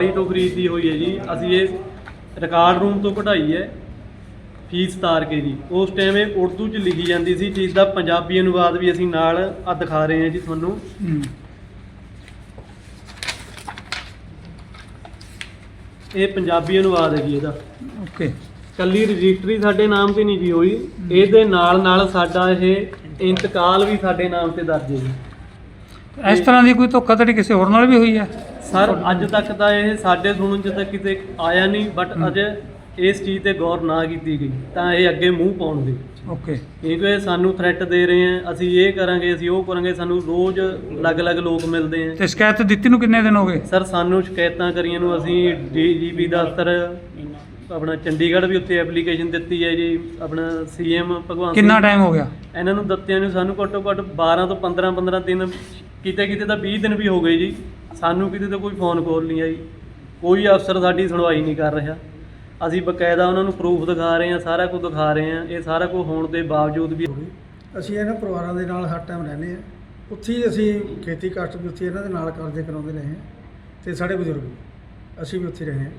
ਇਹ ਤੋਂ ਖਰੀਦੀ ਹੋਈ ਹੈ ਜੀ। ਅਸੀਂ ਇਹ ਰਿਕਾਰਡ ਰੂਮ ਤੋਂ ਕਢਾਈ ਹੈ ਫੀਸ ਤਾਰ ਕੇ ਜੀ। ਉਸ ਟਾਈਮ ਇਹ ਉਰਦੂ 'ਚ ਲਿਖੀ ਜਾਂਦੀ ਸੀ ਜਿਸ ਦਾ ਪੰਜਾਬੀ ਅਨੁਵਾਦ ਵੀ ਅਸੀਂ ਨਾਲ ਆ ਦਿਖਾ ਰਹੇ ਹਾਂ ਜੀ ਤੁਹਾਨੂੰ। ਇਹ ਪੰਜਾਬੀ ਅਨੁਵਾਦ ਹੈ ਜੀ ਇਹਦਾ। ਓਕੇ ਕੱਲੀ ਰਜਿਸਟਰੀ ਸਾਡੇ ਨਾਮ ਤੇ ਨਹੀਂ ਜੀ ਹੋਈ। ਇਹਦੇ ਨਾਲ ਨਾਲ ਸਾਡਾ ਇਹ ਇੰਤਕਾਲ ਵੀ ਸਾਡੇ ਨਾਮ ਤੇ ਦਰਜ ਹੈ ਜੀ। ਇਸ ਤਰ੍ਹਾਂ ਦੀ ਕੋਈ ਧੋਖਾਧੜੀ ਕਿਸੇ ਹੋਰ ਨਾਲ ਵੀ ਹੋਈ ਹੈ? ਸਰ ਅੱਜ ਤੱਕ ਤਾਂ ਇਹ ਸਾਡੇ ਸੁਣਨ ਚ ਤਾਂ ਕਿਤੇ ਆਇਆ ਨਹੀਂ ਬਟ। ਅਜੇ ਇਸ ਚੀਜ਼ ਤੇ ਗੌਰ ਨਾ ਕੀਤੀ ਗਈ ਤਾਂ ਇਹ ਅੱਗੇ ਮੂੰਹ ਪਾਉਣਗੇ ਓਕੇ। ਕਿਉਂਕਿ ਸਾਨੂੰ ਥ੍ਰੈਟ ਦੇ ਰਹੇ ਆ ਅਸੀਂ ਇਹ ਕਰਾਂਗੇ ਅਸੀਂ ਉਹ ਕਰਾਂਗੇ ਸਾਨੂੰ ਰੋਜ਼ ਅਲੱਗ-ਅਲੱਗ ਲੋਕ ਮਿਲਦੇ ਆ। ਤੇ ਸ਼ਿਕਾਇਤ ਦਿੱਤੀ ਨੂੰ ਕਿੰਨੇ ਦਿਨ ਹੋ ਗਏ? ਸਰ ਸਾਨੂੰ ਸ਼ਿਕਾਇਤਾਂ ਕਰੀਆਂ ਨੂੰ ਅਸੀਂ ਡੀਜੀਪੀ ਦਫ਼ਤਰ ਆਪਣਾ ਚੰਡੀਗੜ੍ਹ ਵੀ ਉੱਥੇ ਐਪਲੀਕੇਸ਼ਨ ਦਿੱਤੀ ਹੈ ਜੀ ਆਪਣਾ ਸੀਐਮ ਭਗਵੰਤ ਕਿੰਨਾ ਟਾਈਮ ਹੋ ਗਿਆ? ਇਹਨਾਂ ਨੂੰ ਦਿੱਤਿਆਂ ਨੂੰ ਸਾਨੂੰ ਘੱਟੋ ਘੱਟ 12 ਤੋਂ 15 15 ਦਿਨ ਕਿਤੇ ਕਿਤੇ ਤਾਂ 20 ਦਿਨ ਵੀ ਹੋ ਗਏ ਜੀ। ਸਾਨੂੰ ਕਿਤੇ ਤਾਂ ਕੋਈ ਫੋਨ ਕਾਲ ਨਹੀਂ ਆਈ। ਕੋਈ ਅਫਸਰ ਸਾਡੀ ਸੁਣਵਾਈ ਨਹੀਂ ਕਰ ਰਿਹਾ। ਅਸੀਂ ਬਕਾਇਦਾ ਉਹਨਾਂ ਨੂੰ ਪ੍ਰੂਫ ਦਿਖਾ ਰਹੇ ਹਾਂ ਸਾਰਾ ਕੁਝ ਦਿਖਾ ਰਹੇ ਹਾਂ। ਇਹ ਸਾਰਾ ਕੁਝ ਹੋਣ ਦੇ ਬਾਵਜੂਦ ਵੀ ਅਸੀਂ ਇਹਨਾਂ ਪਰਿਵਾਰਾਂ ਦੇ ਨਾਲ ਹਰ ਟਾਈਮ ਰਹਿੰਦੇ ਆ ਉੱਥੇ ਹੀ ਅਸੀਂ ਖੇਤੀ ਕਾਸ਼ਤ ਵੀ ਉੱਥੇ ਇਹਨਾਂ ਦੇ ਨਾਲ ਕਰਦੇ ਕਰਾਉਂਦੇ ਰਹੇ ਹਾਂ। ਤੇ ਸਾਡੇ ਬਜ਼ੁਰਗ ਵੀ। ਅਸੀਂ ਵੀ ਉੱਥੇ ਰਹੇ ਹਾਂ।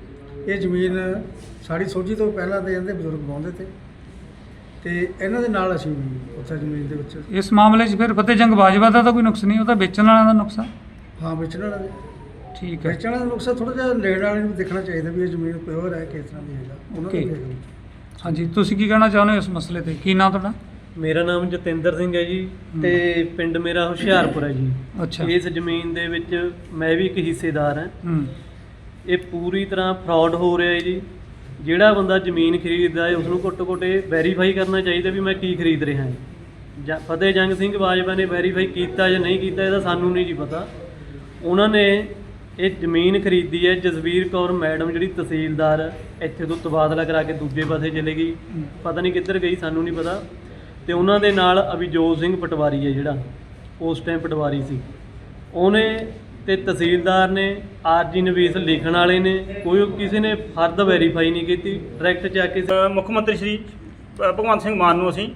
ਇਹ ਜ਼ਮੀਨ ਸਾਡੀ ਸੋਝੀ ਤੋਂ ਪਹਿਲਾਂ ਦੇ ਜਾਂਦੇ ਬਜ਼ੁਰਗ ਵਾਹੁੰਦੇ ਤੇ। ਤੇ ਇਹਨਾਂ ਦੇ ਨਾਲ ਅਸੀਂ ਵੀ ਉੱਥੇ ਜ਼ਮੀਨ ਦੇ ਵਿੱਚ ਇਸ ਮਾਮਲੇ 'ਚ ਫਿਰ ਫਤਿਹ ਜੰਗ ਬਾਜਵਾ ਦਾ ਤਾਂ ਕੋਈ ਨੁਕਸ ਨਹੀਂ ਉਹ ਤਾਂ ਵੇਚਣ ਵਾਲਿਆਂ ਦਾ ਨੁਕਸ ਆ। ਹਾਂ ਵੇਚਣ ਵਾਲਾ ਵੀ। ਠੀਕ ਹੈ। ਵੇਚਣ ਵਾਲਾ ਨੁਕਸਾ ਥੋੜਾ ਜਿਹਾ ਲੈਣ ਵਾਲੇ ਨੂੰ ਦੇਖਣਾ ਚਾਹੀਦਾ ਵੀ ਇਹ ਜ਼ਮੀਨ ਪਿਓਰ ਹੈ ਕਿਸ ਤਰ੍ਹਾਂ ਦੀ ਹੈਗਾ। ਉਹਨਾਂ Okay. ਨੂੰ ਦੇਖਣਾ ਹਾਂਜੀ ਤੁਸੀਂ ਕੀ ਕਹਿਣਾ ਚਾਹੁੰਦੇ ਹੋ ਇਸ ਮਸਲੇ ਤੇ? ਕੀ ਨਾਮ ਤੁਹਾਡਾ? ਮੇਰਾ ਨਾਮ ਜਤਿੰਦਰ ਸਿੰਘ ਹੈ ਜੀ ਤੇ ਪਿੰਡ ਮੇਰਾ ਹੁਸ਼ਿਆਰਪੁਰ ਹੈ ਜੀ। ਅੱਛਾ। ਇਸ ਜ਼ਮੀਨ ਦੇ ਵਿੱਚ ਮੈਂ ਵੀ ਇੱਕ ਹਿੱਸੇਦਾਰ ਹਾਂ। ਹੂੰ। ਇਹ ਪੂਰੀ ਤਰ੍ਹਾਂ ਫਰਾਡ ਹੋ ਰਿਹਾ ਹੈ ਜੀ। ਜਿਹੜਾ ਬੰਦਾ ਜ਼ਮੀਨ ਖਰੀਦਦਾ ਹੈ ਉਸ ਨੂੰ ਘੱਟੋ ਘੱਟ ਇਹ ਵੈਰੀਫਾਈ ਕਰਨਾ ਚਾਹੀਦਾ ਵੀ ਮੈਂ ਕੀ ਖਰੀਦ ਰਿਹਾ ਹਾਂ। ਜਾਂ ਫਤਿਹ ਜੰਗ ਸਿੰਘ ਬਾਜਵਾ ਨੇ ਵੈਰੀਫਾਈ ਕੀਤਾ ਜਾਂ ਨਹੀਂ ਕੀਤਾ ਇਹਦਾ ਸਾਨੂੰ ਨਹੀਂ ਜੀ ਪਤਾ। ਉਹਨਾਂ ਨੇ ਇਹ ਜ਼ਮੀਨ ਖਰੀਦੀ ਹੈ ਜਸਵੀਰ ਕੌਰ ਮੈਡਮ ਜਿਹੜੀ ਤਹਿਸੀਲਦਾਰ ਇੱਥੇ ਤੋਂ ਤਬਾਦਲਾ ਕਰਾ ਕੇ ਦੂਜੇ ਪਾਸੇ ਚਲੇ ਗਈ। ਪਤਾ ਨਹੀਂ ਕਿੱਧਰ ਗਈ ਸਾਨੂੰ ਨਹੀਂ ਪਤਾ। ਤੇ ਉਹਨਾਂ ਦੇ ਨਾਲ ਅਭਿਜੋਤ ਸਿੰਘ ਪਟਵਾਰੀ ਹੈ ਜਿਹੜਾ ਉਸ ਟਾਈਮ ਪਟਵਾਰੀ ਸੀ। ਉਹਨੇ ਤੇ ਤਹਿਸੀਲਦਾਰ ਨੇ ਆਰਜੀ ਨਵੀਸ ਲਿਖਣ ਵਾਲੇ ਨੇ ਕੋਈ ਕਿਸੇ ਨੇ ਫਰਦ ਵੈਰੀਫਾਈ ਨਹੀਂ ਕੀਤੀ ਡਾਇਰੈਕਟ ਜਾ ਕੇ ਮੁੱਖ ਮੰਤਰੀ ਸ਼੍ਰੀ ਭਗਵੰਤ ਸਿੰਘ ਮਾਨ ਨੂੰ ਅਸੀਂ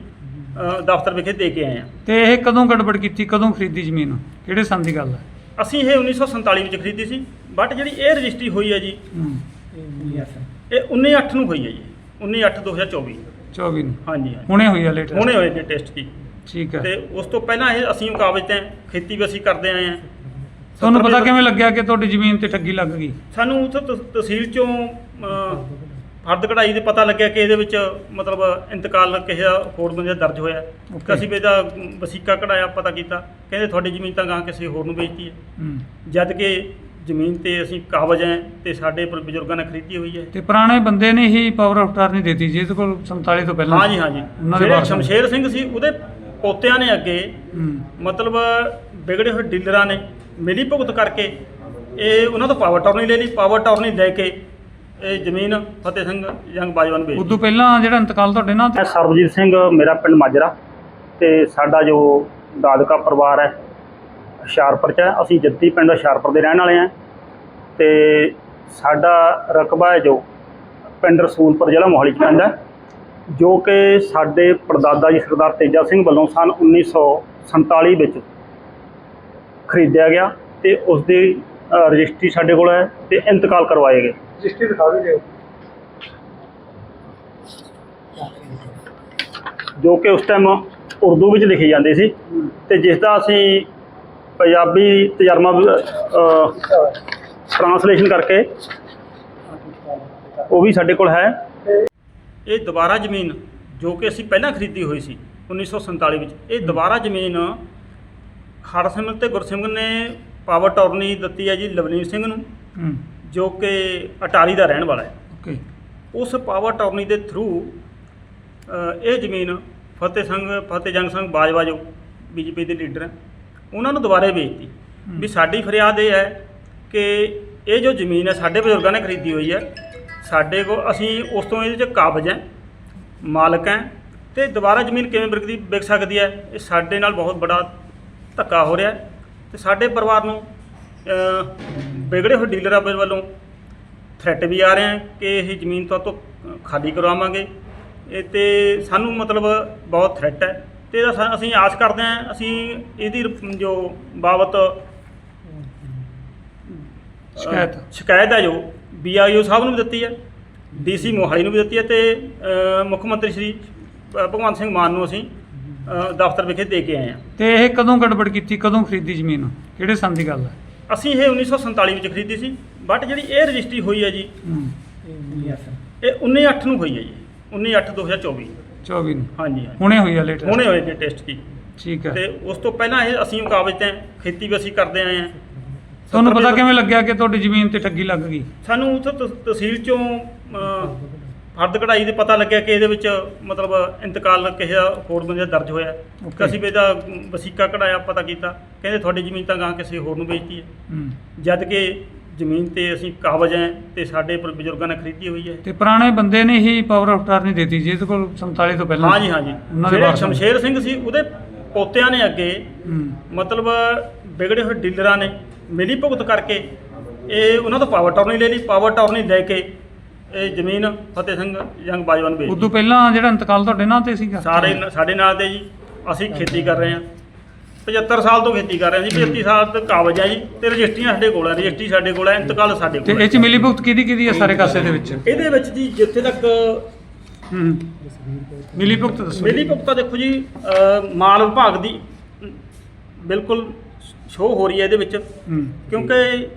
ਦਫ਼ਤਰ ਵਿਖੇ ਦੇ ਕੇ ਆਏ ਹਾਂ। ਤੇ ਇਹ ਕਦੋਂ ਗੜਬੜ ਕੀਤੀ ਕਦੋਂ ਖਰੀਦੀ ਜ਼ਮੀਨ? ਕਿਹੜੇ ਸੰਨ ਦੀ ਗੱਲ ਹੈ? ਅਸੀਂ ਇਹ 1947 ਵਿੱਚ ਖਰੀਦੀ ਸੀ ਬਟ ਜਿਹੜੀ ਇਹ ਰਜਿਸਟਰੀ ਹੋਈ ਹੈ ਜੀ ਇਹ 19/8 ਨੂੰ ਹੋਈ ਹੈ ਜੀ 19/8/2024 24 ਨੂੰ? ਹਾਂਜੀ ਹਾਂਜੀ। ਹੁਣੇ ਹੋਈ ਆ ਲੇਟੈਸਟ ਹੁਣੇ ਹੋਏ ਨੇ ਟੈਸਟ ਕੀ ਠੀਕ ਹੈ। ਤੇ ਉਸ ਤੋਂ ਪਹਿਲਾਂ ਇਹ ਅਸੀਂ ਕਾਬਜ਼ ਤੇ ਖੇਤੀ ਵੀ ਅਸੀਂ ਕਰਦੇ ਆਏ ਹਾਂ। ਤੁਹਾਨੂੰ ਪਤਾ ਕਿਵੇਂ ਲੱਗਿਆ ਕਿ ਤੁਹਾਡੀ ਜ਼ਮੀਨ ਤੇ ਠੱਗੀ ਲੱਗ ਗਈ? ਸਾਨੂੰ ਉੱਥੇ ਤਹਿਸੀਲ ਚੋਂ ਅ, ਫਰਦ ਕਢਾਈ ਦੇ ਪਤਾ ਲੱਗਿਆ ਕਿ ਇਹਦੇ ਵਿੱਚ ਮਤਲਬ ਇੰਤਕਾਲ ਕਿਸੇ ਦਾ ਹੋਰ ਬੰਦੇ ਦਾ ਦਰਜ ਹੋਇਆ Okay. ਅਸੀਂ ਵੀ ਇਹਦਾ ਵਸੀਕਾ ਕਢਾਇਆ ਪਤਾ ਕੀਤਾ। ਕਹਿੰਦੇ ਤੁਹਾਡੀ ਜ਼ਮੀਨ ਤਾਂ ਗਾਂ ਕਿਸੇ ਹੋਰ ਨੂੰ ਵੇਚਤੀ ਹੈ। ਹੂੰ। ਜਦ ਕਿ ਜ਼ਮੀਨ ਤੇ ਅਸੀਂ ਕਾਬਜ਼ ਹੈ ਤੇ ਸਾਡੇ ਪਰ ਬਜ਼ੁਰਗਾਂ ਨੇ ਖਰੀਦੀ ਹੋਈ ਹੈ। ਤੇ ਪੁਰਾਣੇ ਬੰਦੇ ਨੇ ਹੀ ਪਾਵਰ ਆਫ ਟਰਨੀ ਦਿੱਤੀ ਜਿਹਦੇ ਕੋਲ 47 ਤੋਂ ਪਹਿਲਾਂ ਹਾਂਜੀ ਹਾਂਜੀ। ਉਹਨਾਂ ਦੇ ਜਿਹੜੇ ਵਾਰਸਾਂ ਨੇ। ਸ਼ਮਸ਼ੇਰ ਸਿੰਘ ਸੀ ਉਹਦੇ ਪੋਤਿਆਂ ਨੇ ਅੱਗੇ ਹੂੰ। ਮਤਲਬ ਵਿਗੜੇ ਹੋਏ ਡੀਲਰਾਂ ਨੇ ਮਿਲੀ ਭੁਗਤ ਕਰਕੇ ਇਹ ਉਹਨਾਂ ਤੋਂ ਪਾਵਰ ਟਰਨੀ ਲੈ ਲਈ। ਪਾਵਰ ਟਰਨੀ ਲੈ ਕੇ ਇਹ ਜ਼ਮੀਨ ਫਤਿਹ ਸਿੰਘ ਜੰਗ ਬਾਜਵਾ ਨੂੰ ਵੇਚ ਉਦੋਂ ਪਹਿਲਾਂ ਜਿਹੜਾ ਇੰਤਕਾਲ ਤੁਹਾਡੇ ਨਾਲ ਮੈਂ ਸਰਬਜੀਤ ਸਿੰਘ ਮੇਰਾ ਪਿੰਡ ਮਾਜਰਾ ਤੇ ਸਾਡਾ ਜੋ ਦਾਦਕਾ ਪਰਿਵਾਰ ਹੈ ਹੁਸ਼ਿਆਰਪੁਰ ਚ ਹੈ। ਅਸੀਂ ਜੱਦੀ ਪਿੰਡ ਹੁਸ਼ਿਆਰਪੁਰ ਦੇ ਰਹਿਣ ਵਾਲੇ ਹਾਂ ਤੇ ਸਾਡਾ ਰਕਬਾ ਹੈ ਜੋ ਪਿੰਡ ਰਸੂਲਪੁਰ ਜ਼ਿਲ੍ਹਾ ਮੋਹਾਲੀ ਚ ਪੈਂਦਾ ਹੈ, ਜੋ ਕਿ ਸਾਡੇ ਪੜਦਾਦਾ ਜੀ ਸਰਦਾਰ ਤੇਜਾ ਸਿੰਘ ਵੱਲੋਂ ਸਨ 1947 ਵਿੱਚ ਖਰੀਦਿਆ ਗਿਆ ਤੇ ਉਸ ਦੀ ਅ, ਰਜਿਸਟਰੀ ਸਾਡੇ ਕੋਲ ਹੈ ਤੇ ਇੰਤਕਾਲ ਕਰਵਾਏ ਗਏ। ਰਜਿਸਟਰੀ ਦਿਖਾ ਵੀ ਦਿਓ ਜੋ। ਕਿ ਉਸ ਟਾਈਮ ਉਰਦੂ ਵਿੱਚ ਲਿਖੀ ਜਾਂਦੀ ਸੀ ਤੇ ਜਿਸ ਦਾ ਅਸੀਂ ਪੰਜਾਬੀ ਤਰਜਮਾ ਟ੍ਰਾਂਸਲੇਸ਼ਨ ਕਰਕੇ ਉਹ ਵੀ ਸਾਡੇ ਕੋਲ ਹੈ। ਇਹ ਦੁਬਾਰਾ ਜ਼ਮੀਨ ਜੋ ਕਿ ਅਸੀਂ ਪਹਿਲਾਂ ਖਰੀਦੀ ਹੋਈ ਸੀ 1947 ਵਿੱਚ ਇਹ ਦੁਬਾਰਾ ਜ਼ਮੀਨ ਖੜਸਿਮਰ ਤੇ ਗੁਰਸਿਮਰ ਨੇ ਪਾਵਰ ਟੌਰਨੀ ਦਿੱਤੀ ਹੈ ਜੀ ਲਵਨੀਤ ਸਿੰਘ ਨੂੰ। ਹੂੰ। ਜੋ ਕਿ ਅਟਾਰੀ ਦਾ ਰਹਿਣ ਵਾਲਾ ਹੈ। ਓਕੇ। ਉਸ ਪਾਵਰ ਟੌਰਨੀ ਦੇ ਥਰੂ ਇਹ ਜ਼ਮੀਨ ਫਤਿਹ ਸਿੰਘ ਫਤਿਹ ਜੰਗ ਸਿੰਘ ਬਾਜਵਾ ਜੋ ਬੀਜੇਪੀ ਦੇ ਲੀਡਰ ਹੈ ਉਹਨਾਂ ਨੂੰ ਦੁਬਾਰੇ ਵੇਚਤੀ। ਵੀ ਸਾਡੀ ਫਰਿਆਦ ਇਹ ਹੈ ਕਿ ਇਹ ਜੋ ਜ਼ਮੀਨ ਹੈ ਸਾਡੇ ਬਜ਼ੁਰਗਾਂ ਨੇ ਖਰੀਦੀ ਹੋਈ ਹੈ ਸਾਡੇ ਕੋਲ ਅਸੀਂ ਉਸ ਤੋਂ ਇਹਦੇ 'ਚ ਕਾਬਜ਼ ਹੈ ਮਾਲਕ ਹੈ ਤੇ ਦੁਬਾਰਾ ਜ਼ਮੀਨ ਕਿਵੇਂ ਵਿਕਦੀ ਵਿਕ ਸਕਦੀ ਹੈ ਇਹ ਸਾਡੇ ਨਾਲ ਬਹੁਤ ਬੜਾ ਧੱਕਾ ਹੋ ਰਿਹਾ ਹੈ ਤੇ ਸਾਡੇ ਪਰਿਵਾਰ ਨੂੰ ਵਿਗੜੇ ਹੋਏ ਡੀਲਰਾਂ ਵੱਲੋਂ ਥ੍ਰੈਟ ਵੀ ਆ ਰਹੇ ਹੈ ਕਿ ਇਹ ਜ਼ਮੀਨ ਤੋਂ ਤੋਂ ਖਾਲੀ ਕਰਵਾਵਾਂਗੇ। ਇਹ ਤੇ ਸਾਨੂੰ ਮਤਲਬ ਬਹੁਤ ਥ੍ਰੈਟ ਹੈ। ਤੇ ਇਹਦਾ ਅਸੀਂ ਆਸ ਕਰਦੇ ਹਾਂ ਅਸੀਂ ਇਹਦੀ ਜੋ ਬਾਬਤ ਸ਼ਿਕਾਇਤ। ਸ਼ਿਕਾਇਤ ਹੈ ਜੋ ਬੀਆਈਓ ਸਾਹਿਬ ਨੂੰ ਵੀ ਦਿੱਤੀ ਹੈ ਡੀਸੀ ਮੋਹਾਲੀ ਨੂੰ ਵੀ ਦਿੱਤੀ ਹੈ ਤੇ ਮੁੱਖ ਮੰਤਰੀ ਸ਼੍ਰੀ ਭਗਵੰਤ ਸਿੰਘ ਮਾਨ ਨੂੰ ਅਸੀਂ ਦਫ਼ਤਰ ਵਿਖੇ ਦੇ ਕੇ ਆਏ ਹਾਂ। ਤੇ ਇਹ ਕਦੋਂ ਗੜਬੜ ਕੀਤੀ ਕਦੋਂ ਖਰੀਦੀ ਜ਼ਮੀਨ? ਕਿਹੜੇ ਸੰਨ ਦੀ ਗੱਲ ਹੈ? ਅਸੀਂ ਇਹ 1947 ਵਿੱਚ ਖਰੀਦੀ ਸੀ ਬਟ ਜਿਹੜੀ ਇਹ ਰਜਿਸਟਰੀ ਹੋਈ ਹੈ ਜੀ ਇਹ 19/8 ਨੂੰ ਹੋਈ ਹੈ ਜੀ 19/8/2024 24 ਨੂੰ। ਹਾਂਜੀ ਹਾਂਜੀ। ਹੁਣੇ ਹੋਈ ਆ ਲੇਟੈਸਟ ਹੁਣੇ ਹੋਏ ਨੇ ਟੈਸਟ ਕੀ ਠੀਕ ਹੈ। ਤੇ ਉਸ ਤੋਂ ਪਹਿਲਾਂ ਇਹ ਅਸੀਂ ਮੁਕਾਬਲੇ ਤੇ ਖੇਤੀ ਵੀ ਅਸੀਂ ਕਰਦੇ ਆਏ ਹਾਂ। ਤੁਹਾਨੂੰ ਪਤਾ ਕਿਵੇਂ ਲੱਗਿਆ ਕਿ ਤੁਹਾਡੀ ਜ਼ਮੀਨ ਤੇ ਠੱਗੀ ਲੱਗ ਗਈ? ਸਾਨੂੰ ਉੱਥੋਂ ਤਹਿਸੀਲ ਚੋਂ ਫਰਦ ਕਢਾਈ ਦੇ ਪਤਾ ਲੱਗਿਆ ਕਿ ਇਹਦੇ ਵਿੱਚ ਮਤਲਬ ਇੰਤਕਾਲ ਕਿਸੇ ਦਾ ਹੋਰ ਬੰਦੇ ਦਾ ਦਰਜ ਹੋਇਆ। Okay. ਤੇ ਅਸੀਂ ਵੀ ਇਹਦਾ ਵਸੀਕਾ ਕਢਾਇਆ ਪਤਾ ਕੀਤਾ। ਕਹਿੰਦੇ ਤੁਹਾਡੀ ਜ਼ਮੀਨ ਤਾਂ ਗਾਂ ਕਿਸੇ ਹੋਰ ਨੂੰ ਵੇਚਤੀ ਹੈ। ਹੂੰ। ਜਦ ਕਿ ਜ਼ਮੀਨ ਤੇ ਅਸੀਂ ਕਾਬਜ ਹੈ ਤੇ ਸਾਡੇ ਪਰ ਬਜ਼ੁਰਗਾਂ ਨੇ ਖਰੀਦੀ ਹੋਈ ਹੈ। ਤੇ ਪੁਰਾਣੇ ਬੰਦੇ ਨੇ ਹੀ ਪਾਵਰ ਆਫ ਟਰਨੀ ਦਿੱਤੀ ਜਿਹਦੇ ਕੋਲ 47 ਤੋਂ ਪਹਿਲਾਂ। ਹਾਂਜੀ ਹਾਂਜੀ। ਉਹਨਾਂ ਦੇ ਜਿਹੜੇ ਵਾਰਸਾਂ ਨੇ। ਸ਼ਮਸ਼ੇਰ ਸਿੰਘ ਸੀ ਉਹਦੇ ਪੋਤਿਆਂ ਨੇ ਅੱਗੇ ਹੂੰ। ਮਤਲਬ ਵਿਗੜੇ ਹੋਏ ਡੀਲਰਾਂ ਨੇ ਮਿਲੀ ਭੁਗਤ ਕਰਕੇ ਇਹ ਉਹਨਾਂ ਤੋਂ ਪਾਵਰ ਟਰਨੀ ਲੈ ਲਈ। ਪਾਵਰ ਟਰਨੀ ਲੈ ਕੇ ਇਹ ਜ਼ਮੀਨ ਫਤਿਹ ਸਿੰਘ ਜੰਗ ਬਾਜਵਾ ਨੂੰ ਵੇਚ ਉਦੋਂ ਪਹਿਲਾਂ ਜਿਹੜਾ ਇੰਤਕਾਲ ਤੁਹਾਡੇ ਨਾਂ ਤੇ ਸੀਗਾ? ਸਾਰੇ ਨ- ਸਾਡੇ ਨਾਲ ਤੇ ਜੀ ਅਸੀਂ ਖੇਤੀ ਕਰ ਰਹੇ ਹਾਂ। 75 ਸਾਲ ਤੋਂ ਖੇਤੀ ਕਰ ਰਹੇ ਹਾਂ ਜੀ 35 ਸਾਲ ਤੋਂ ਕਾਬਜ ਹੈ ਜੀ ਤੇ ਰਜਿਸਟਰੀਆਂ ਸਾਡੇ ਕੋਲ ਹੈ ਰਜਿਸਟਰੀ ਸਾਡੇ ਕੋਲ ਹੈ ਇੰਤਕਾਲ ਸਾਡੇ ਤੇ ਕੋਲ ਇਹ ਹੈ ਚ ਮਿਲੀ ਭੁਗਤ ਕਿਹਦੀ ਕਿਹਦੀ ਹੈ ਸਾਰੇ ਕਾਸੇ ਦੇ ਵਿੱਚ? ਇਹਦੇ ਵਿੱਚ ਜੀ ਜਿੱਥੇ ਤੱਕ ਹੂੰ। ਮਿਲੀ ਭੁਗਤ ਦੱਸੋ ਮਿਲੀ ਭੁਗਤਾ ਦੇਖੋ ਜੀ ਮਾਲ ਵਿਭਾਗ ਦੀ ਬਿਲਕੁਲ ਸ਼ੋਅ ਹੋ ਰਹੀ ਹੈ ਇਹਦੇ ਵਿੱਚ। ਹੂੰ। ਕਿਉਂਕਿ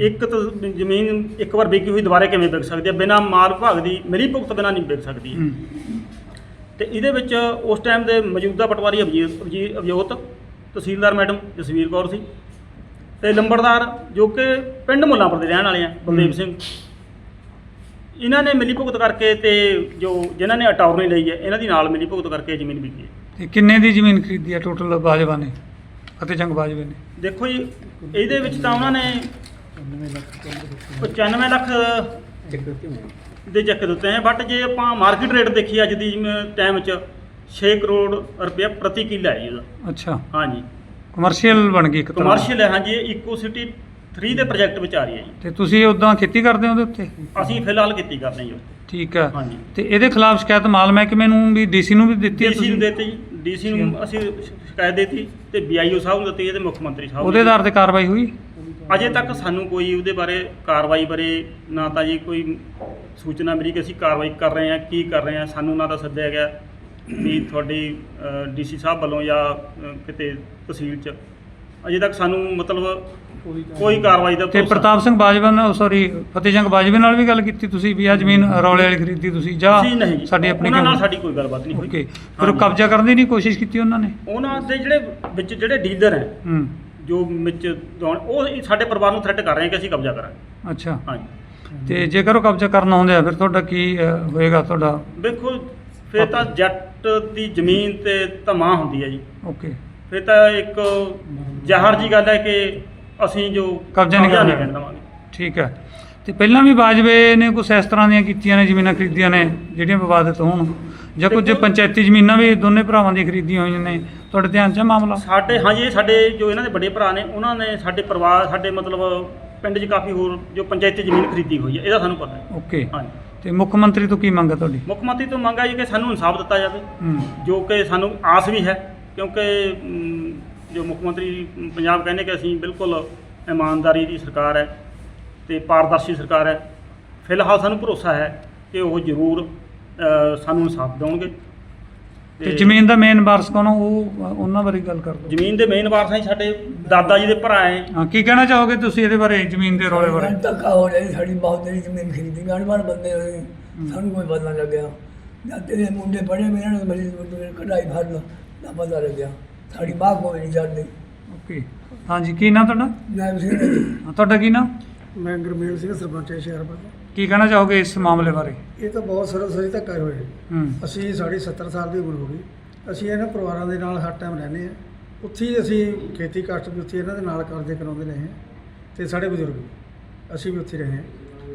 ਇੱਕ ਤਾਂ ਜ਼ਮੀਨ ਇੱਕ ਵਾਰ ਵਿਕੀ ਹੋਈ ਦੁਬਾਰੇ ਕਿਵੇਂ ਵਿਕ ਸਕਦੀ ਹੈ? ਬਿਨਾਂ ਮਾਲ ਵਿਭਾਗ ਦੀ ਮਿਲੀ ਭੁਗਤ ਬਿਨਾਂ ਨਹੀਂ ਵਿਕ ਸਕਦੀ। ਤੇ ਇਹਦੇ ਵਿੱਚ ਉਸ ਟਾਈਮ ਦੇ ਮੌਜੂਦਾ ਪਟਵਾਰੀ ਅਭਿਜੀਤ ਅਭਿਜੀ- ਅਭਿਜੋਤ ਤਹਿਸੀਲਦਾਰ ਮੈਡਮ ਜਸਵੀਰ ਕੌਰ ਸੀ ਤੇ ਲੰਬੜਦਾਰ ਜੋ ਕਿ ਪਿੰਡ ਮੁੱਲਾਂਪੁਰ ਦੇ ਰਹਿਣ ਵਾਲੇ ਆ ਬਲਦੇਵ। ਸਿੰਘ। ਇਹਨਾਂ ਨੇ ਮਿਲੀ ਭੁਗਤ ਕਰਕੇ ਤੇ ਜੋ ਜਿਨ੍ਹਾਂ ਨੇ ਅਟਾਰਨੀ ਲਈ ਹੈ ਇਹਨਾਂ ਦੀ ਨਾਲ ਮਿਲੀ ਭੁਗਤ ਕਰਕੇ ਜ਼ਮੀਨ ਵਿਕੀ ਹੈ। ਤੇ ਕਿੰਨੇ ਦੀ ਜ਼ਮੀਨ ਖਰੀਦੀ ਹੈ ਟੋਟਲ ਬਾਜਵਾ ਨੇ ਫਤਿਹ ਜੰਗ ਬਾਜਵੇ ਨੇ? ਦੇਖੋ ਜੀ ਇਹਦੇ ਵਿੱਚ ਤਾਂ ਉਹਨਾਂ ਨੇ 95 ਲੱਖ ਦੇ ਚੱਕ ਦਿੱਤੇ ਹੈ ਬਟ ਜੇ ਆਪਾਂ ਮਾਰਕੀਟ ਰੇਟ ਦੇਖੀ ਅੱਜ ਦੀ ਟਾਈਮ 'ਚ 6 ਕਰੋੜ ਰੁਪਏ ਪ੍ਰਤੀ ਕਿੱਲਾ ਹੈ ਜੀ ਉਹਦਾ ਅੱਛਾ। ਹਾਂਜੀ। ਕਮਰਸ਼ੀਅਲ ਬਣ ਗਈ ਇੱਕ ਤਰ੍ਹਾਂ। ਕਮਰਸ਼ੀਅਲ ਹੈ ਹਾਂਜੀ ਇਕੋ ਸਿਟੀ 3 ਦੇ ਪ੍ਰੋਜੈਕਟ ਵਿੱਚ ਆ ਰਹੀ ਹੈ ਜੀ। ਤੇ ਤੁਸੀਂ ਉਦਾਂ ਖੇਤੀ ਕਰਦੇ ਹੋ ਉਹਦੇ ਉੱਤੇ? ਅਸੀਂ ਫਿਲਹਾਲ ਕੀਤੀ ਕਰਦੇ ਹਾਂ ਜੀ ਠੀਕ ਹੈ। ਹਾਂਜੀ। ਤੇ ਇਹਦੇ ਖਿਲਾਫ ਸ਼ਿਕਾਇਤ ਮਾਲ ਮਹਿਕਮੇ ਨੂੰ ਵੀ ਡੀਸੀ ਨੂੰ ਵੀ ਦਿੱਤੀ ਹੈ ਡੀਸੀ ਨੂੰ ਦਿੱਤੀ ਜੀ। ਡੀਸੀ ਨੂੰ ਅਸੀਂ ਸ਼ਿਕਾਇਤ ਦਿੱਤੀ ਤੇ ਬੀਆਈਓ ਸਾਹਿਬ ਨੂੰ ਦਿੱਤੀ ਤੇ ਮੁੱਖ ਮੰਤਰੀ ਸਾਹਿਬ ਉਹਦੇ ਆਧਾਰ ਤੇ ਕਾਰਵਾਈ ਹੋਈ? ਅਜੇ ਤੱਕ ਸਾਨੂੰ ਕੋਈ ਉਹਦੇ ਬਾਰੇ ਕਾਰਵਾਈ ਬਾਰੇ ਨਾ ਤਾਂ ਜੀ ਕੋਈ ਸੂਚਨਾ ਮਿਲੀ ਕਿ ਅਸੀਂ ਕਾਰਵਾਈ ਕਰ ਰਹੇ ਹਾਂ ਕੀ ਕਰ ਰਹੇ ਹਾਂ ਸਾਨੂੰ ਨਾ ਤਾਂ ਸੱਦਿਆ ਗਿਆ ਵੀ ਤੁਹਾਡੀ ਡੀਸੀ ਸਾਹਿਬ ਵੱਲੋਂ ਜਾਂ ਕਿਤੇ ਤਹਿਸੀਲ 'ਚ। ਅਜੇ ਤੱਕ ਸਾਨੂੰ ਮਤਲਬ ਕੋਈ ਕਾਰਵਾਈ ਦਾ ਤੇ ਭਰੋਸਾ- ਪ੍ਰਤਾਪ ਸਿੰਘ ਬਾਜਵਾ ਨਾਲ ਸੌਰੀ ਫਤਿਹ ਜੰਗ ਬਾਜਵੇ ਨਾਲ ਵੀ ਗੱਲ ਕੀਤੀ ਤੁਸੀਂ ਵੀ ਆ ਜ਼ਮੀਨ ਰੌਲੇ ਵਾਲੀ ਖਰੀਦੀ ਤੁਸੀਂ ਜਾਂ ਅਸੀਂ ਨਹੀਂ ਜੀ। ਸਾਡੀ ਆਪਣੀ ਉਹਨਾਂ ਨਾਲ? ਸਾਡੀ ਕੋਈ ਗੱਲਬਾਤ ਨਹੀਂ ਹੋਈ। ਓਕੇ ਫਿਰ ਉਹ ਕਬਜ਼ਾ ਕਰਨ ਦੀ ਨਹੀਂ ਕੋਸ਼ਿਸ਼ ਕੀਤੀ ਉਹਨਾਂ ਨੇ? ਉਹਨਾਂ ਦੇ ਜਿਹੜੇ ਵਿੱਚ ਜਿਹੜੇ ਡੀਲਰ ਹੈ ਹੂੰ। ਜੋ ਵਿੱਚ ਉਹ ਸਾਡੇ ਪਰਿਵਾਰ ਨੂੰ ਥ੍ਰੈਟ ਕਰ ਰਹੇ ਹੈ ਕਿ ਅਸੀਂ ਕਬਜ਼ਾ ਕਰਾਂਗੇ। ਅੱਛਾ। ਹਾਂਜੀ। ਤੇ ਜੇਕਰ ਉਹ ਕਬਜ਼ਾ ਕਰਨ ਆਉਂਦੇ ਆ ਫਿਰ ਤੁਹਾਡਾ ਕੀ ਅ, ਹੋਏਗਾ ਤੁਹਾਡਾ? ਵੇਖੋ ਫਿਰ ਤਾਂ ਜੱਟ ਦੀ ਜ਼ਮੀਨ ਤੇ ਧਮਾ ਹੁੰਦੀ ਹੈ ਜੀ। ਓਕੇ ਫਿਰ ਤਾਂ ਇੱਕ ਜ਼ਹਰ ਜੀ ਗੱਲ ਹੈ ਕਿ ਅਸੀਂ ਜੋ ਕਬਜ਼ਾ ਨਹੀਂ ਕਰਨਾ। ਦੇਵਾਂਗੇ। ਠੀਕ ਹੈ। ਤੇ ਪਹਿਲਾਂ ਵੀ ਬਾਜਵੇ ਨੇ ਕੁਝ ਇਸ ਤਰ੍ਹਾਂ ਦੀਆਂ ਕੀਤੀਆਂ ਨੇ ਜ਼ਮੀਨਾਂ ਖਰੀਦੀਆਂ ਨੇ ਜਿਹੜੀਆਂ ਵਿਵਾਦਿਤ ਹੋਣ। ਜਾਂ ਕੁਝ ਪੰਚਾਇਤੀ ਜ਼ਮੀਨਾਂ ਵੀ ਦੋਨੇ ਭਰਾਵਾਂ ਦੀਆਂ ਖਰੀਦੀਆਂ ਹੋਈਆਂ ਨੇ। ਤੁਹਾਡੇ ਧਿਆਨ 'ਚ ਹੈ ਮਾਮਲਾ? ਸਾਡੇ ਹਾਂਜੀ ਸਾਡੇ ਜੋ ਇਹਨਾਂ ਦੇ ਵੱਡੇ ਭਰਾ ਨੇ ਉਹਨਾਂ ਨੇ ਸਾਡੇ ਪਰਿਵਾਰ ਸਾਡੇ ਮਤਲਬ ਪਿੰਡ 'ਚ ਕਾਫੀ ਹੋਰ ਜੋ ਪੰਚਾਇਤੀ ਜ਼ਮੀਨ ਖਰੀਦੀ ਹੋਈ ਹੈ ਇਹਦਾ ਸਾਨੂੰ ਪਤਾ ਹੈ। ਓਕੇ। ਹਾਂਜੀ। ਤੇ ਮੁੱਖ ਮੰਤਰੀ ਤੋਂ ਕੀ ਮੰਗ ਹੈ ਤੁਹਾਡੀ? ਮੁੱਖ ਮੰਤਰੀ ਤੋਂ ਮੰਗ ਹੈ ਜੀ ਕਿ ਸਾਨੂੰ ਇਨਸਾਫ ਦਿੱਤਾ ਜਾਵੇ। ਜੋ ਕਿ ਸਾਨੂੰ ਆਸ ਵੀ ਹੈ ਕਿਉਂਕਿ ਜੋ ਮੁੱਖ ਮੰਤਰੀ ਪੰਜਾਬ ਕਹਿੰਦੇ ਕਿ ਅਸੀਂ ਬਿਲਕੁਲ ਇਮਾਨਦਾਰੀ ਦੀ ਸਰਕਾਰ ਹੈ ਤੇ ਪਾਰਦਰਸ਼ੀ ਸਰਕਾਰ ਹੈ। ਫਿਲਹਾਲ ਸਾਨੂੰ ਭਰੋਸਾ ਹੈ ਕਿ ਉਹ ਜ਼ਰੂਰ ਸਾਨੂੰ ਇਨਸਾਫ ਦੇਣਗੇ। ਤੇ ਜ਼ਮੀਨ ਦਾ ਮੇਨ ਵਾਰਸ ਕੌਣ ਆ? ਉਹ ਉਹਨਾਂ ਬਾਰੇ ਗੱਲ ਕਰ ਜ਼ਮੀਨ ਦੇ ਮੇਨ ਵਾਰਸ ਹੈ ਸਾਡੇ ਦਾਦਾ ਜੀ ਦੇ ਭਰਾ ਹੈ। ਹਾਂ ਕੀ ਕਹਿਣਾ ਚਾਹੋਗੇ ਤੁਸੀਂ ਇਹਦੇ ਬਾਰੇ ਜ਼ਮੀਨ ਦੇ ਰੌਲੇ ਬਾਰੇ? ਸਾਨੂੰ ਧੱਕਾ ਹੋ ਰਿਹਾ ਜੀ, ਸਾਡੀ ਬਹੁਤ ਜਿਹੜੀ ਜ਼ਮੀਨ ਖਰੀਦੀ ਗਾਣਵਾਨ ਬੰਦੇ ਹੋਏ। ਸਾਨੂੰ ਕੋਈ ਪਤਾ ਨਾ ਲੱਗਿਆ। ਜਦ ਤੇਰੇ ਮੁੰਡੇ ਪੜੇ ਮੇਰੇ ਨਾਲ ਮੇਰੀ ਕਢਾਈ ਫੜ ਲਓ ਨਾ ਪਤਾ ਲੱਗਿਆ। ਸਾਡੀ ਬਾਹ ਕੋਈ ਨਹੀਂ ਜਾਂਦੀ। ਓਕੇ। ਹਾਂਜੀ ਕੀ ਨਾਂ ਤੁਹਾਡਾ? ਮੈਂ ਸੀ ਹਾਂ, ਤੁਹਾਡਾ ਕੀ ਨਾਂ? ਮੈਂ ਗੁਰਮੇਲ ਸਿੰਘ ਸਰਪੰਚ ਹੈ ਸ਼ਹਿਰਪੁਰ ਦਾ ਕੀ ਕਹਿਣਾ ਚਾਹੋਗੇ ਇਸ ਮਾਮਲੇ ਬਾਰੇ? ਇਹ ਤਾਂ ਬਹੁਤ ਸਰਲ ਸਰੀ ਧੱਕਾ ਹੋਇਆ। ਜੀ ਹੂੰ। ਅਸੀਂ ਸਾਡੀ 70 ਸਾਲ ਦੀ ਉਮਰ ਹੋ ਗਈ। ਅਸੀਂ ਇਹਨਾਂ ਪਰਿਵਾਰਾਂ ਦੇ ਨਾਲ ਹਰ ਟਾਈਮ ਰਹਿੰਦੇ ਹਾਂ। ਉੱਥੇ ਹੀ ਅਸੀਂ ਖੇਤੀ ਕਾਸ਼ਤ ਵੀ ਉੱਥੇ ਇਹਨਾਂ ਦੇ ਨਾਲ ਕਰਦੇ ਕਰਾਉਂਦੇ ਰਹੇ ਹਾਂ। ਤੇ ਸਾਡੇ ਬਜ਼ੁਰਗ ਵੀ। ਅਸੀਂ ਵੀ ਉੱਥੇ ਰਹੇ ਹਾਂ।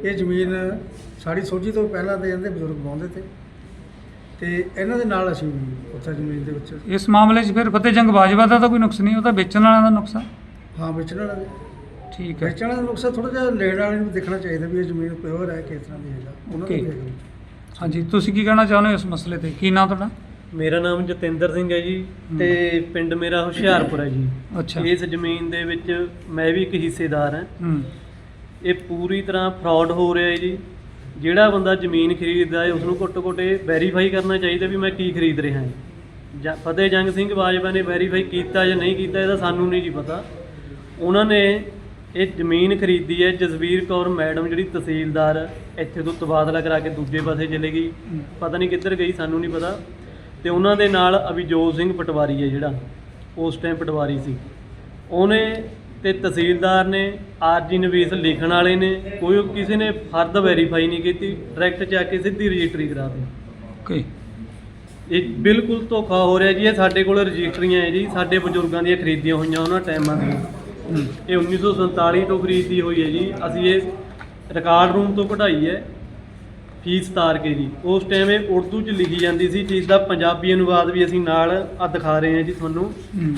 ਇਹ ਜ਼ਮੀਨ ਸਾਡੀ ਸੋਝੀ ਤੋਂ ਪਹਿਲਾਂ ਦੇ ਜਾਂਦੇ ਬਜ਼ੁਰਗ ਵਾਹੁੰਦੇ ਤੇ। ਤੇ ਇਹਨਾਂ ਦੇ ਨਾਲ ਅਸੀਂ ਉੱਥੇ ਜ਼ਮੀਨ ਦੇ ਵਿੱਚ ਇਸ ਮਾਮਲੇ 'ਚ ਫਿਰ ਫਤਿਹ ਜੰਗ ਬਾਜਵਾ ਦਾ ਤਾਂ ਕੋਈ ਨੁਕਸ ਨਹੀਂ ਉਹ ਤਾਂ ਵੇਚਣ ਵਾਲਿਆਂ ਦਾ ਨੁਕਸ ਆ। ਹਾਂ ਵੇਚਣ ਵਾਲਾ ਵੀ। ਠੀਕ ਹੈ। ਵੇਚਣ ਵਾਲਾ ਨੁਕਸਾ ਥੋੜਾ ਜਿਹਾ ਲੈਣ ਵਾਲੇ ਨੂੰ ਦੇਖਣਾ ਚਾਹੀਦਾ ਵੀ ਇਹ ਜ਼ਮੀਨ ਪਿਓਰ ਹੈ ਕਿਸ ਤਰ੍ਹਾਂ ਦੀ ਹੈਗਾ ਉਹਨਾਂ ਨੂੰ Okay. ਵੀ ਹੈਗਾ। ਹਾਂਜੀ ਤੁਸੀਂ ਕੀ ਕਹਿਣਾ ਚਾਹੁੰਦੇ ਹੋ ਇਸ ਮਸਲੇ ਤੇ? ਕੀ ਨਾਂ ਤੁਹਾਡਾ? ਮੇਰਾ ਨਾਮ ਜਤਿੰਦਰ ਸਿੰਘ ਹੈ ਜੀ। ਤੇ ਪਿੰਡ ਮੇਰਾ ਹੁਸ਼ਿਆਰਪੁਰ ਹੈ ਜੀ। ਅੱਛਾ। ਇਸ ਜ਼ਮੀਨ ਦੇ ਵਿੱਚ ਮੈਂ ਵੀ ਇੱਕ ਹਿੱਸੇਦਾਰ ਹਾਂ। ਹੂੰ। ਇਹ ਪੂਰੀ ਤਰ੍ਹਾਂ ਫਰਾਡ ਹੋ ਰਿਹਾ ਹੈ ਜੀ। ਜਿਹੜਾ ਬੰਦਾ ਜ਼ਮੀਨ ਖਰੀਦਦਾ ਹੈ ਉਸ ਨੂੰ ਘੱਟੋ ਘੱਟ ਵੈਰੀਫਾਈ ਕਰਨਾ ਚਾਹੀਦਾ ਵੀ ਮੈਂ ਕੀ ਖਰੀਦ ਰਿਹਾ ਹਾਂ। ਜਾਂ ਫਤਿਹ ਜੰਗ ਸਿੰਘ ਬਾਜਵਾ ਨੇ ਵੈਰੀਫਾਈ ਕੀਤਾ ਜਾਂ ਨਹੀਂ ਕੀਤਾ, ਇਹਦਾ ਸਾਨੂੰ ਨਹੀਂ ਜੀ ਪਤਾ। ਉਹਨਾਂ ਨੇ ਇਹ ਜ਼ਮੀਨ ਖਰੀਦੀ ਹੈ, ਜਸਵੀਰ ਕੌਰ ਮੈਡਮ ਜਿਹੜੀ ਤਹਿਸੀਲਦਾਰ, ਇੱਥੇ ਤੋਂ ਤਬਾਦਲਾ ਕਰਾ ਕੇ ਦੂਜੇ ਪਾਸੇ ਚਲੇ ਗਈ। ਪਤਾ ਨਹੀਂ ਕਿੱਧਰ ਗਈ, ਸਾਨੂੰ ਨਹੀਂ ਪਤਾ। ਤੇ ਉਹਨਾਂ ਦੇ ਨਾਲ ਅਭਿਜੋਤ ਸਿੰਘ ਪਟਵਾਰੀ ਹੈ ਜਿਹੜਾ, ਉਸ ਟਾਈਮ ਪਟਵਾਰੀ ਸੀ। ਉਹਨੇ ਤੇ ਤਹਿਸੀਲਦਾਰ ਨੇ ਆਰਜੀ ਨਵੀਸ ਲਿਖਣ ਵਾਲੇ ਨੇ ਕੋਈ ਕਿਸੇ ਨੇ ਫਰਦ ਵੈਰੀਫਾਈ ਨਹੀਂ ਕੀਤੀ ਡਾਇਰੈਕਟ ਜਾ ਕੇ ਸਿੱਧੀ ਰਜਿਸਟਰੀ ਕਰਾ ਦਿੱਤੀ। ਓਕੇ ਇਹ ਬਿਲਕੁਲ ਧੋਖਾ ਹੋ ਰਿਹਾ ਜੀ ਇਹ ਸਾਡੇ ਕੋਲ ਰਜਿਸਟਰੀਆਂ ਹੈ ਜੀ ਸਾਡੇ ਬਜ਼ੁਰਗਾਂ ਦੀਆਂ ਖਰੀਦੀਆਂ ਹੋਈਆਂ ਉਹਨਾਂ ਟਾਈਮਾਂ ਦੀਆਂ ਹੂੰ। ਇਹ 1947 ਤੋਂ ਖਰੀਦੀ ਹੋਈ ਹੈ ਜੀ ਅਸੀਂ ਇਹ ਰਿਕਾਰਡ ਰੂਮ ਤੋਂ ਕਢਾਈ ਹੈ ਫੀਸ ਤਾਰ ਕੇ ਜੀ। ਉਸ ਟਾਈਮ ਇਹ ਉਰਦੂ 'ਚ ਲਿਖੀ ਜਾਂਦੀ ਸੀ ਜਿਸ ਦਾ ਪੰਜਾਬੀ ਅਨੁਵਾਦ ਵੀ ਅਸੀਂ ਨਾਲ ਆ ਦਿਖਾ ਰਹੇ ਹਾਂ ਜੀ ਤੁਹਾਨੂੰ। ਹੂੰ।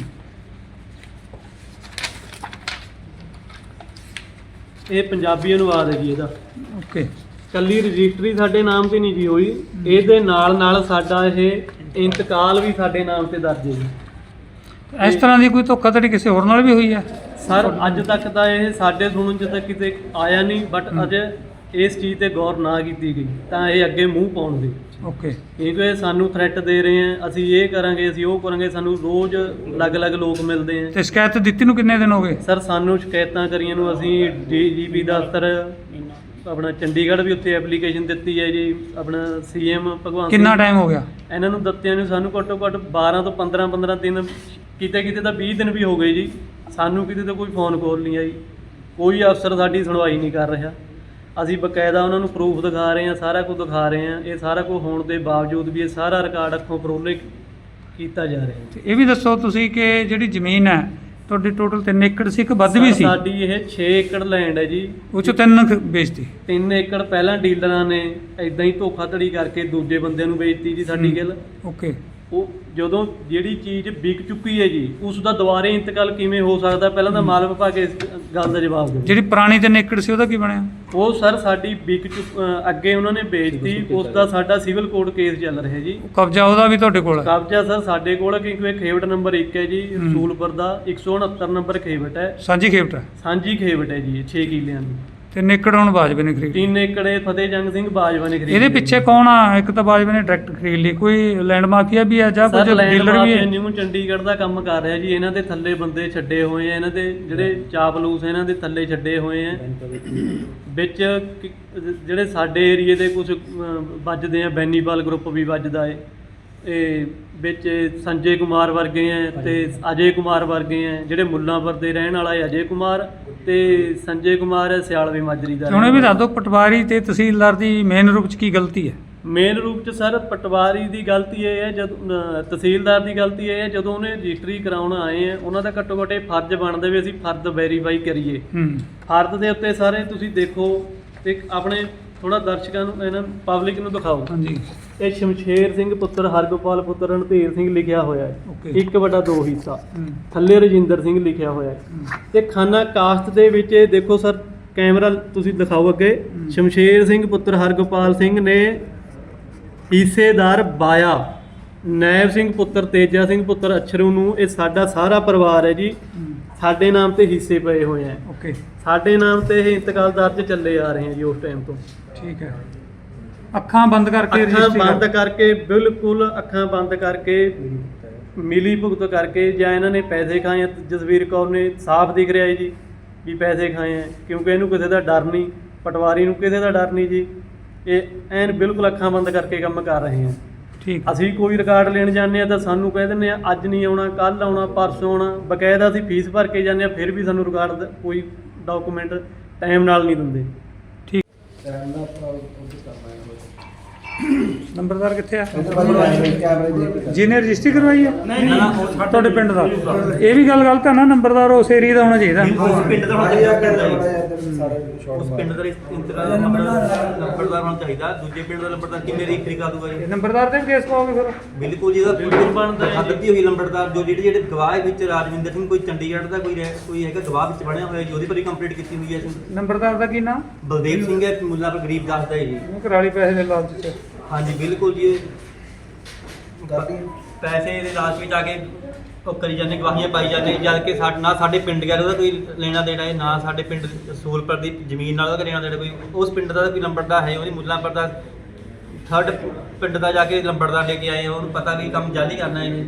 ਇਹ ਪੰਜਾਬੀ ਅਨੁਵਾਦ ਹੈ ਜੀ ਇਹਦਾ। ਓਕੇ। ਕੱਲੀ ਰਜਿਸਟਰੀ ਸਾਡੇ ਨਾਮ ਤੇ ਨਹੀਂ ਜੀ ਹੋਈ। ਇਹਦੇ ਨਾਲ ਨਾਲ ਸਾਡਾ ਇਹ ਇੰਤਕਾਲ ਵੀ ਸਾਡੇ ਨਾਮ ਤੇ ਦਰਜ ਹੈ ਜੀ। ਇਸ ਤਰ੍ਹਾਂ ਦੀ ਕੋਈ ਧੋਖਾਧੜੀ ਕਿਸੇ ਹੋਰ ਨਾਲ ਵੀ ਹੋਈ ਹੈ? ਸਰ ਅੱਜ ਤੱਕ ਤਾਂ ਇਹ ਸਾਡੇ ਸੁਣਨ ਚ ਤਾਂ ਕਿਤੇ ਆਇਆ ਨਹੀਂ ਬਟ। ਅਜੇ ਇਸ ਚੀਜ਼ ਤੇ ਗੌਰ ਨਾ ਕੀਤੀ ਗਈ ਤਾਂ ਇਹ ਅੱਗੇ ਮੂੰਹ ਪਾਉਣਗੇ ਓਕੇ। ਕਿਉਂਕਿ ਸਾਨੂੰ ਥ੍ਰੈਟ ਦੇ ਰਹੇ ਆ ਅਸੀਂ ਇਹ ਕਰਾਂਗੇ ਅਸੀਂ ਉਹ ਕਰਾਂਗੇ ਸਾਨੂੰ ਰੋਜ਼ ਅਲੱਗ-ਅਲੱਗ ਲੋਕ ਮਿਲਦੇ ਆ। ਤੇ ਸ਼ਿਕਾਇਤ ਦਿੱਤੀ ਨੂੰ ਕਿੰਨੇ ਦਿਨ ਹੋ ਗਏ? ਸਰ ਸਾਨੂੰ ਸ਼ਿਕਾਇਤਾਂ ਕਰੀਆਂ ਨੂੰ ਅਸੀਂ ਡੀਜੀਪੀ ਦਫ਼ਤਰ ਆਪਣਾ ਚੰਡੀਗੜ੍ਹ ਵੀ ਉੱਥੇ ਐਪਲੀਕੇਸ਼ਨ ਦਿੱਤੀ ਹੈ ਜੀ ਆਪਣਾ ਸੀਐਮ ਭਗਵੰਤ ਕਿੰਨਾ ਟਾਈਮ ਹੋ ਗਿਆ? ਇਹਨਾਂ ਨੂੰ ਦਿੱਤਿਆਂ ਨੂੰ ਸਾਨੂੰ ਘੱਟੋ ਘੱਟ 12 ਤੋਂ 15 15 ਦਿਨ ਕਿਤੇ ਕਿਤੇ ਤਾਂ 20 ਦਿਨ ਵੀ ਹੋ ਗਏ ਜੀ। ਸਾਨੂੰ ਕਿਤੇ ਤਾਂ ਕੋਈ ਫੋਨ ਕਾਲ ਨਹੀਂ ਆਈ। ਕੋਈ ਅਫਸਰ ਸਾਡੀ ਸੁਣਵਾਈ ਨਹੀਂ ਕਰ ਰਿਹਾ। ਅਸੀਂ ਬਕਾਇਦਾ ਉਹਨਾਂ ਨੂੰ ਪ੍ਰੂਫ ਦਿਖਾ ਰਹੇ ਹਾਂ ਸਾਰਾ ਕੁਝ ਦਿਖਾ ਰਹੇ ਹਾਂ। ਇਹ ਸਾਰਾ ਕੁਝ ਹੋਣ ਦੇ ਬਾਵਜੂਦ ਵੀ ਇਹ ਸਾਰਾ ਰਿਕਾਰਡ ਅੱਖੋਂ ਪਰੋਲੇ ਕੀਤਾ ਜਾ ਰਿਹਾ ਤੇ ਇਹ ਵੀ ਦੱਸੋ ਤੁਸੀਂ ਕਿ ਜਿਹੜੀ ਜ਼ਮੀਨ ਹੈ ਤੁਹਾਡੀ ਟੋਟਲ 3 ਏਕੜ ਸੀ ਕਿ ਵੱਧ ਵੀ ਸੀ? ਸਾਡੀ ਇਹ 6 ਏਕੜ ਲੈਂਡ ਹੈ ਜੀ। ਉਹ ਚੋਂ ਤਿੰਨ ਵੇਚਤੀ। 3 ਏਕੜ ਪਹਿਲਾਂ ਡੀਲਰਾਂ ਨੇ ਐਦਾਂ ਹੀ ਧੋਖਾਧੜੀ ਕਰਕੇ ਦੂਜੇ ਬੰਦਿਆਂ ਨੂੰ ਵੇਚਤੀ ਜੀ ਸਾਡੀ ਹੂੰ। ਗਿੱਲ। ਓਕੇ ਉਹ ਜਦੋਂ ਜਿਹੜੀ ਚੀਜ਼ ਵਿਕ ਚੁੱਕੀ ਹੈ ਜੀ ਉਸ ਦਾ ਦੁਬਾਰੇ ਇੰਤਕਾਲ ਕਿਵੇਂ ਹੋ ਸਕਦਾ? ਪਹਿਲਾਂ ਤਾਂ ਮਾਲ ਵਿਭਾਗ ਇਸ ਗੱਲ ਦਾ ਜਵਾਬ ਦਿਓ। ਜਿਹੜੀ ਪੁਰਾਣੀ 3 ਏਕੜ ਸੀ ਉਹਦਾ ਕੀ ਬਣਿਆ? ਉਹ ਸਰ ਸਾਡੀ ਵਿਕ ਚੁੱਕ ਅ, ਅੱਗੇ ਉਹਨਾਂ ਨੇ ਵੇਚਤੀ ਉਸ ਦਾ ਸਾਡਾ ਸਿਵਲ ਕੋਰਟ ਕੇਸ ਚੱਲ ਰਿਹਾ ਜੀ। ਕਬਜ਼ਾ ਉਹਦਾ ਵੀ ਤੁਹਾਡੇ ਕੋਲ ਹੈ? ਕਬਜ਼ਾ ਸਰ ਸਾਡੇ ਕੋਲ ਹੈ ਕਿਉਂਕਿ ਇਹ ਖੇਵਟ ਨੰਬਰ 1 ਹੈ ਜੀ। ਰਸੂਲਪੁਰ ਦਾ 169 ਨੰਬਰ ਖੇਵਟ ਹੈ। ਸਾਂਝੀ ਖੇਪਟ ਹੈ? ਸਾਂਝੀ ਖੇਵਟ ਹੈ ਜੀ 6 ਕਿੱਲਿਆਂ ਦੀ। 3 ਏਕੜ ਹੁਣ ਬਾਜਵੇ ਨੇ ਖਰੀਦੀ 3 ਏਕੜ ਫਤਿਹ ਜੰਗ ਸਿੰਘ ਬਾਜਵਾ ਨੇ ਖਰੀਦੀ ਇਹਦੇ ਪਿੱਛੇ ਕੌਣ ਆ? ਇੱਕ ਤਾਂ ਬਾਜਵੇ ਨੇ ਡਾਇਰੈਕਟ ਖਰੀਦ ਲਈ। ਕੋਈ ਲੈਂਡ ਮਾਫੀਆ ਵੀ ਹੈ ਜਾਂ ਕੁਝ ਸਰ ਡੀਲਰ ਵੀ ਹੈ ਨਿਊ ਚੰਡੀਗੜ੍ਹ ਦਾ ਕੰਮ ਕਰ ਰਿਹਾ ਜੀ। ਇਹਨਾਂ ਦੇ ਥੱਲੇ ਬੰਦੇ ਛੱਡੇ ਹੋਏ ਆ। ਇਹਨਾਂ ਦੇ ਜਿਹੜੇ ਚਾਪਲੂਸ ਇਹਨਾਂ ਦੇ ਥੱਲੇ ਛੱਡੇ ਹੋਏ ਆ। ਵਿੱਚ ਕਿ- ਜਿਹੜੇ ਸਾਡੇ ਏਰੀਏ ਦੇ ਕੁਝ ਵੱਜਦੇ ਆ। ਬੈਨੀਪਾਲ ਗਰੁੱਪ ਵੀ ਵੱਜਦਾ ਏ। ਇਹ ਵਿੱਚ ਸੰਜੇ ਕੁਮਾਰ ਵਰਗੇ ਆ ਤੇ ਅਜੇ ਕੁਮਾਰ ਵਰਗੇ ਆ ਜਿਹੜੇ ਮੁੱਲਾਂਪੁਰ ਦੇ ਰਹਿਣ ਵਾਲਾ ਹੈ ਅਜੇ ਕੁਮਾਰ ਤੇ ਸੰਜੇ ਕੁਮਾਰ ਹੈ ਸਿਆਲਵੇ ਮਾਜਰੀ ਦਾ ਹੁਣ ਇਹ ਵੀ ਦੱਸ ਦਿਓ ਪਟਵਾਰੀ ਤੇ ਤਹਿਸੀਲਦਾਰ ਦੀ ਮੇਨ ਰੂਪ ਚ ਕੀ ਗਲਤੀ ਹੈ ਮੇਨ ਰੂਪ ਚ ਸਰ ਪਟਵਾਰੀ ਦੀ ਗਲਤੀ ਇਹ ਹੈ ਜਦ ਤਹਿਸੀਲਦਾਰ ਦੀ ਗਲਤੀ ਇਹ ਹੈ ਜਦੋਂ ਉਹਨੇ ਰਜਿਸਟਰੀ ਕਰਾਉਣ ਆਏ ਆ ਉਹਨਾਂ ਦਾ ਘੱਟੋ ਘੱਟ ਫਰਜ਼ ਬਣਦਾ ਵੀ ਅਸੀਂ ਫਰਦ ਵੈਰੀਫਾਈ ਕਰੀਏ। ਫਰਦ ਦੇ ਉੱਤੇ ਸਾਰੇ ਤੁਸੀਂ ਦੇਖੋ ਤੇ ਆਪਣੇ ਥੋੜਾ ਦਰਸ਼ਕਾਂ ਨੂੰ ਇਹਨਾਂ ਪਬਲਿਕ ਨੂੰ ਦਿਖਾਓ। ਹਾਂਜੀ। ਇਹ ਸ਼ਮਸ਼ੇਰ ਸਿੰਘ ਪੁੱਤਰ ਹਰਗੋਪਾਲ ਪੁੱਤਰ ਰਣਧੀਰ ਸਿੰਘ ਲਿਖਿਆ ਹੋਇਆ ਹੈ। ਇੱਕ ਵੱਡਾ ਦੋ ਹਿੱਸਾ। ਥੱਲੇ ਰਜਿੰਦਰ ਸਿੰਘ ਲਿਖਿਆ ਹੋਇਆ ਹੈ। ਤੇ ਖਾਨਾ ਕਾਸਟ ਦੇ ਵਿੱਚ ਇਹ ਦੇਖੋ ਸਰ ਕੈਮਰਾ ਤੁਸੀਂ ਦਿਖਾਓ ਅੱਗੇ। ਹਮ। ਸ਼ਮਸ਼ੇਰ ਸਿੰਘ ਪੁੱਤਰ ਹਰਗੋਪਾਲ ਸਿੰਘ ਨੇ ਹਿੱਸੇਦਾਰ ਬਾਇਆ ਨੈਬ ਸਿੰਘ ਪੁੱਤਰ ਤੇਜਾ ਸਿੰਘ ਪੁੱਤਰ ਅਛਰੂ ਨੂੰ ਇਹ ਸਾਡਾ ਸਾਰਾ ਪਰਿਵਾਰ ਹੈ ਜੀ। ਸਾਡੇ ਨਾਮ ਤੇ ਹਿੱਸੇ ਪਏ ਹੋਏ ਆ। ਓਕੇ ਸਾਡੇ ਨਾਮ ਤੇ ਇਹ ਇੰਤਕਾਲ ਦਰਜ ਚੱਲੇ ਆ ਰਹੇ ਆ ਜੀ ਉਸ ਟਾਈਮ ਤੋਂ। ਠੀਕ ਹੈ। ਅੱਖਾਂ ਬੰਦ ਕਰਕੇ ਅੱਖਾਂ ਰਜਿਸਟਰੀ ਬੰਦ ਕਰ- ਕਰਕੇ ਬਿਲਕੁਲ ਅੱਖਾਂ ਬੰਦ ਕਰਕੇ ਮਿਲੀ ਭੁਗਤ ਕਰਕੇ ਜਾਂ ਇਹਨਾਂ ਨੇ ਪੈਸੇ ਖਾਏ ਆ, ਜਸਵੀਰ ਕੌਰ ਨੇ ਸਾਫ਼ ਦਿਖ ਰਿਹਾ ਹੈ ਜੀ ਵੀ ਪੈਸੇ ਖਾਏ ਆ ਕਿਉਂਕਿ ਇਹਨੂੰ ਕਿਸੇ ਦਾ ਡਰ ਨਹੀਂ ਪਟਵਾਰੀ ਨੂੰ ਕਿਸੇ ਦਾ ਡਰ ਨਹੀਂ ਜੀ। ਇਹ ਐਨ ਬਿਲਕੁਲ ਅੱਖਾਂ ਬੰਦ ਕਰਕੇ ਕੰਮ ਕਰ ਰਹੇ ਆ। ਠੀਕ ਅਸੀਂ ਕੋਈ ਰਿਕਾਰਡ ਲੈਣ ਜਾਂਦੇ ਆ ਤਾਂ ਸਾਨੂੰ ਕਹਿ ਦਿੰਦੇ ਆ ਅੱਜ ਨਹੀਂ ਆਉਣਾ ਕੱਲ ਆਉਣਾ ਪਰਸੋਂ ਆਉਣਾ। ਬਕਾਇਦਾ ਅਸੀਂ ਫੀਸ ਭਰ ਕੇ ਜਾਂਦੇ ਆ ਫਿਰ ਵੀ ਸਾਨੂੰ ਰਿਕਾਰਡ ਕੋਈ ਡਾਕੂਮੈਂਟ ਟਾਈਮ ਨਾਲ ਨਹੀਂ ਦਿੰਦੇ। ਠੀਕ। ਨੰਬਰਦਾਰ ਕਿੱਥੇ ਆ? ਜਿਹਨੇ ਰਜਿਸਟਰੀ ਕਰਵਾਈ ਹੈ? ਨਹੀਂ ਨਹੀਂ। ਤੁਹਾਡੇ ਪਿੰਡ ਦਾ। ਇਹ ਵੀ ਗੱਲ ਗਲਤ ਹੈ ਨਾ ਨੰਬਰਦਾਰ ਉਸ ਏਰੀਆ ਦਾ ਹੋਣਾ ਚਾਹੀਦਾ। ਉਸ ਪਿੰਡ ਦਾ ਹੋਣਾ ਚਾਹੀਦਾ। ਉਸ ਪਿੰਡ ਦਾ ਦਾ ਨੰਬਰਦਾਰ। ਹੋਣਾ ਚਾਹੀਦਾ। ਦੂਜੇ ਪਿੰਡ ਦਾ ਨੰਬਰਦਾਰ ਕਿਵੇਂ ਰੀਖਰੀ ਕਰਾ ਦੂਗਾ ਜੀ ਨੰਬਰਦਾਰ ਤੇ ਕੇਸ ਪਾਓਗੇ ਫਿਰ? ਬਿਲਕੁਲ ਜਿਹਦਾ ਬਿਲਕੁਲ ਬਣਦਾ ਹੈ ਹੱਦ ਦਿੱਤੀ ਹੋਈ ਨੰਬਰਦਾਰ ਜੋ ਜਿਹੜੇ ਜਿਹੜੇ ਗਵਾਹ ਵਿੱਚ ਰਾਜਵਿੰਦਰ ਸਿੰਘ ਕੋਈ ਚੰਡੀਗੜ੍ਹ ਦਾ ਕੋਈ ਰਹਿ- ਕੋਈ ਹੈਗਾ ਗਵਾਹ ਵਿੱਚ ਬਣਿਆ ਹੋਇਆ ਜੀ ਉਹਦੀ ਪਰ ਕੰਪਲੀਟ ਕੀਤੀ ਹੋਈ ਹੈ ਨੰਬਰਦਾਰ ਦਾ ਕੀ ਨਾਮ? ਬਲਦੇਵ ਸਿੰਘ ਹੈ ਮੁੱਲਾਪੁਰ ਗਰੀਬ ਦਾਸ ਦਾ ਹੈ ਜੀ। ਕਰਾਲੀ ਪੈਸੇ ਦੇ ਲਾਲਚ ਚ। ਹਾਂਜੀ, ਬਿਲਕੁਲ ਜੀ ਇਹ ਪੈਸੇ ਦੇ ਲਾਲਚ ਵਿੱਚ ਆ ਕੇ ਉਹ ਕਰੀ ਜਾਂਦੇ, ਗਵਾਹੀਆਂ ਪਾਈ ਜਾਂਦੇ, ਜਦ ਕਿ ਸਾਡ ਨਾ ਸਾਡੇ ਪਿੰਡ ਗਿਆ ਉਹਦਾ ਕੋਈ ਲੈਣਾ ਦੇਣਾ ਹੈ ਨਾ ਸਾਡੇ ਪਿੰਡ ਸੂਲਪੁਰ ਦੀ ਜ਼ਮੀਨ ਨਾਲ ਉਹਦਾ ਲੈਣਾ ਦੇਣਾ ਕੋਈ, ਉਸ ਪਿੰਡ ਦਾ ਤਾਂ ਕੋਈ ਲੰਬੜਦਾ ਹੈ ਉਹਦੀ ਮੁੱਲਾਂ ਪਰ ਦਾ ਥਰਡ ਪਿੰਡ ਦਾ ਜਾ ਕੇ ਲੰਬੜਦਾਰ ਲੈ ਕੇ ਆਏ ਉਹਨੂੰ ਪਤਾ ਵੀ ਕੰਮ ਜਾਲੀ ਕਰਨਾ ਇਹ।